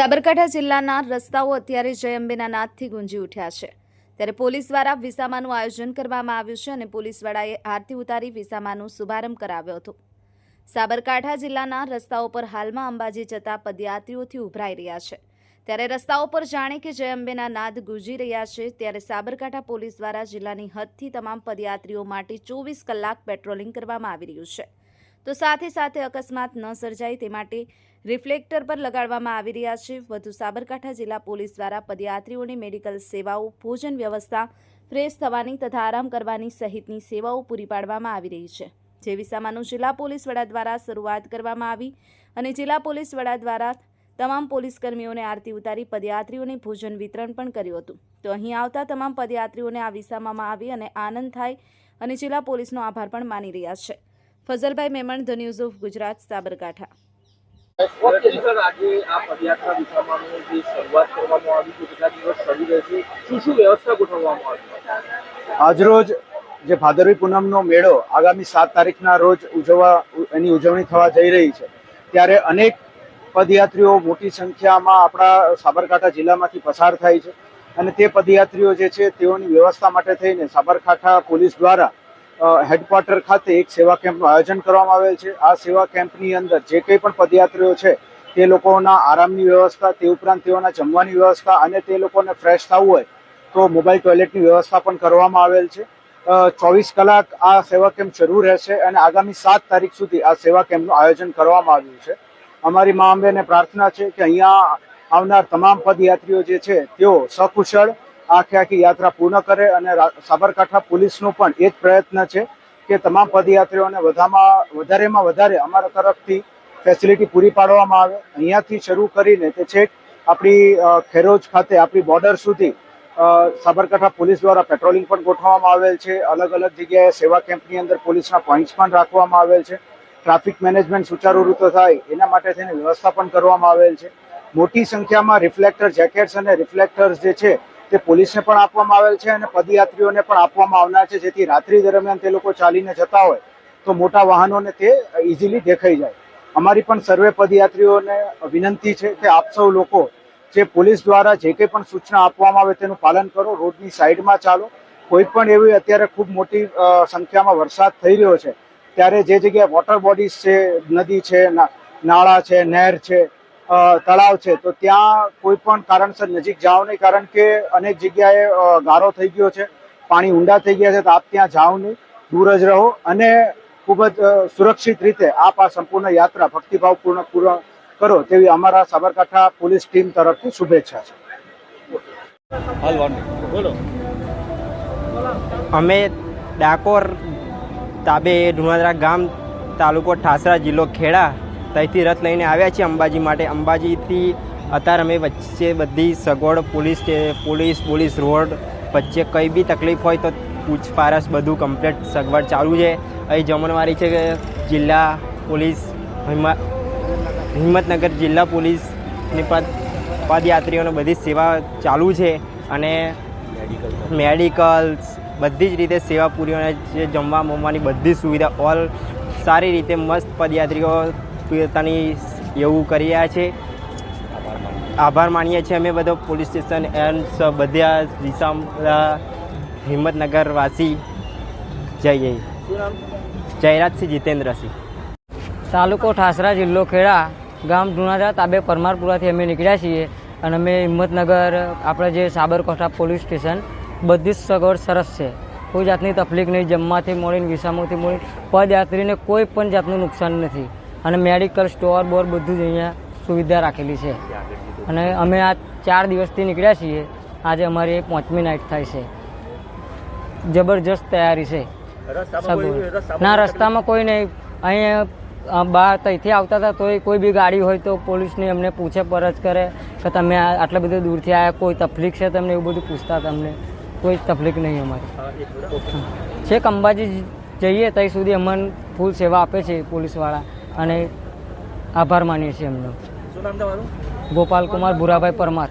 સાબરકાંઠા જિલ્લાના રસ્તાઓ અત્યારે જય અંબેના નાદથી ગુંજી ઉઠ્યા છે. ત્યારે પોલીસ દ્વારા વિસામાનું આયોજન કરવામાં આવ્યું છે અને પોલીસવાળાએ આરતી ઉતારી વિસામાનું શુભારંભ કરાવ્યો હતો. સાબરકાંઠા જિલ્લાના રસ્તાઓ પર હાલમાં અંબાજી જતા પદયાત્રીઓથી ઉભરાઈ રહ્યા છે. ત્યારે રસ્તાઓ પર જાણે કે જય અંબેના નાદ ગુંજી રહ્યા છે, ત્યારે સાબરકાંઠા પોલીસ દ્વારા જિલ્લાની હદથી તમામ પદયાત્રીઓ માટે ચોવીસ કલાક પેટ્રોલિંગ કરવામાં આવી રહ્યું છે. તો સાથે સાથે અકસ્માત ન સર્જાય તે માટે રિફ્લેક્ટર પર લગાડવામાં આવી રહ્યા છે. વધુ સાબરકાંઠા જિલ્લા પોલીસ દ્વારા પદયાત્રીઓને મેડિકલ સેવાઓ, ભોજન વ્યવસ્થા ફ્રેશ થવાની તથા આરામ કરવાની સહિતની સેવાઓ પૂરી પાડવામાં આવી રહી છે. જે વિસામાનું જિલ્લા પોલીસ વડા દ્વારા શરૂઆત કરવામાં આવી અને જિલ્લા પોલીસ વડા દ્વારા તમામ પોલીસ કર્મીઓને આરતી ઉતારી પદયાત્રીઓને ભોજન વિતરણ પણ કર્યું હતું. તો અહીં આવતા તમામ પદયાત્રીઓને આ વિસામામાં આવી અને આનંદ થાય અને જિલ્લા પોલીસનો આભાર પણ માની રહ્યા છે. Fazalbhai Memon the news of Gujarat Sabarkantha. વકીલ સર આજે આ પદયાત્રા દિશામાંનું જે શરૂઆત કરવામાં આવી છે કેટલા દિવસ શરૂ રહેશે શું શું વ્યવસ્થા ગોઠવવામાં આવી આજરોજ જે ભાદરવી પૂનમનો મેળો આગામી સાત તારીખના રોજ ઉજવવા એની ઉજવણી થવા જઈ રહી છે. ત્યારે અનેક પદયાત્રીઓ મોટી સંખ્યામાં આપણા સાબરકાંઠા જિલ્લામાંથી પસાર થાય છે. અને તે પદયાત્રીઓ જે છે તેઓની વ્યવસ્થા માટે થઈને સાબરકાંઠા પોલીસ દ્વારા હેડક્વાર્ટર ખાતે એક સેવા કેમ્પનું આયોજન કરવામાં આવેલ છે. આ સેવા કેમ્પની અંદર જે કંઈ પણ પદયાત્રીઓ છે, તે લોકોના આરામની વ્યવસ્થા, તે ઉપરાંત તેઓના જમવાની વ્યવસ્થા અને તે લોકોને ફ્રેશ થવું હોય, તો મોબાઈલ ટોયલેટની વ્યવસ્થા પણ કરવામાં આવેલ છે. ચોવીસ કલાક આ સેવા કેમ્પ શરૂ રહેશે અને આગામી સાત તારીખ સુધી આ સેવા કેમ્પનું આયોજન કરવામાં આવ્યું છે. અમારી મા અંબેને પ્રાર્થના છે કે અહીંયા આવનાર તમામ પદયાત્રીઓ જે છે, તેઓ સકુશળ આખે આખી યાત્રા પૂર્ણ કરે અને સાબરકાંઠા પોલીસનો પણ એ જ પ્રયત્ન છે કે તમામ પદયાત્રીઓને વધામાં, વધારેમાં વધારે અમારા તરફથી ફેસિલિટી પૂરી પાડવામાં આવે. અહીંયાથી શરૂ કરીને તે છેક આપણી ખેરોજ ખાતે આપણી બોર્ડર સુધી સાબરકાંઠા પોલીસ દ્વારા પેટ્રોલિંગ પણ ગોઠવવામાં આવેલ છે. અલગ અલગ જગ્યાએ સેવા કેમ્પની અંદર પોલીસના પોઈન્ટ્સ પણ રાખવામાં આવેલ છે. ટ્રાફિક મેનેજમેન્ટ સુચારુ રીતે થાય એના માટે થઈને વ્યવસ્થા પણ કરવામાં આવેલ છે. મોટી સંખ્યામાં રિફ્લેક્ટર જેકેટ્સ અને રિફ્લેક્ટર્સ જે છે તે પોલીસને પણ આપવામાં આવેલ છે અને પદયાત્રીઓને પણ આપવામાં આવનાર છે. જેથી રાત્રિ દરમિયાન તે લોકો ચાલીને જતા હોય તો મોટા વાહનોને તે ઇઝીલી દેખાઈ જાય. અમારી પણ સર્વે પદયાત્રીઓને વિનંતી છે કે આપ સૌ લોકો જે પોલીસ દ્વારા જે કંઈ પણ સૂચના આપવામાં આવે તેનું પાલન કરો. રોડની સાઈડમાં ચાલો. કોઈ પણ એવી અત્યારે ખૂબ મોટી સંખ્યામાં વરસાદ થઈ રહ્યો છે. ત્યારે જે જગ્યાએ વોટર બોડીઝ છે, નદી છે નાળા છે, નહેર છે તળાવ છે. તો ત્યાં કોઈ પણ કારણસર નજીક જાઓ નહીં કારણ કે અનેક જગ્યાએ ગારો થઈ ગયો છે પાણી ઊંડા થઈ ગયા છે તો આપ ત્યાં જાઓ નહીં દૂર જ રહો અને ખૂબ જ સુરક્ષિત રીતે આપ આ સંપૂર્ણ યાત્રા ભક્તિભાવપૂર્ણ પૂર્ણ કરો તેવી અમારા સાબરકાંઠા પોલીસ ટીમ તરફથી શુભેચ્છા છે. બોલો. અમે ડાકોર તાબે ડુણાદરા ગામ તાલુકો ઠાસરા જિલ્લો ખેડા ત્યાંથી રથ લઈને આવ્યા છીએ અંબાજી માટે. અંબાજીથી અત્યારે અમે વચ્ચે બધી સગવડ, પોલીસ સ્ટે- પોલીસ પોલીસ રોડ વચ્ચે કંઈ બી તકલીફ હોય તો પૂછપારછ બધું કમ્પ્લીટ સગવડ ચાલુ છે. અહીં જમણવારી છે કે જિલ્લા પોલીસ, હિંમત, હિંમતનગર જિલ્લા પોલીસની પદ, પદયાત્રીઓને બધી સેવા ચાલુ છે અને મેડિકલ્સ, બધી જ રીતે સેવા પૂરી અને જે જમવા, મમવાની બધી સુવિધા, ઓલ સારી રીતે મસ્ત પદયાત્રીઓ પોતાની એવું કરી રહ્યા છે. આભાર માનીએ છીએ અમે બધો પોલીસ સ્ટેશન એન્ડ બધા દિશા બધા હિંમતનગર વાસી જઈએ જયરાજસિંહ જીતેન્દ્રસિંહ. તાલુકો ઠાસરા જિલ્લો ખેડા, ગામ ધુણાદરા તાબે પરમારપુરાથી અમે નીકળ્યા છીએ અને અમે હિંમતનગર આપણે જે સાબરકાંઠા પોલીસ સ્ટેશન, બધી જ સગવડ સરસ છે. કોઈ જાતની તકલીફ નહીં, જમવાથી મળીને, વિસામોથી મળીને, પદયાત્રીને કોઈ પણ જાતનું નુકસાન નથી. અને મેડિકલ સ્ટોર બોર બધું જ અહીંયા સુવિધા રાખેલી છે. અને અમે આ ચાર દિવસથી નીકળ્યા છીએ. આજે અમારી પાંચમી નાઇટ થાય છે. જબરજસ્ત તૈયારી છે. ના રસ્તામાં કોઈ નહીં. અહીંયા બહાર ત્યાંથી આવતા હતા તોય કોઈ બી ગાડી હોય તો પોલીસને એમને પૂછે પરજ કરે કે તમે આ- આટલા બધા દૂરથી આવ્યા કોઈ તકલીફ છે તમને એવું બધું પૂછતા તમને? કોઈ તકલીફ નહીં અમારી. છે અંબાજી જઈએ ત્યાં સુધી અમને ફૂલ સેવા આપે છે પોલીસવાળા. અને આભાર માનીએ છીએ એમનો. શું નામ તમારું? ગોપાલ કુમાર ભુરાભાઈ પરમાર.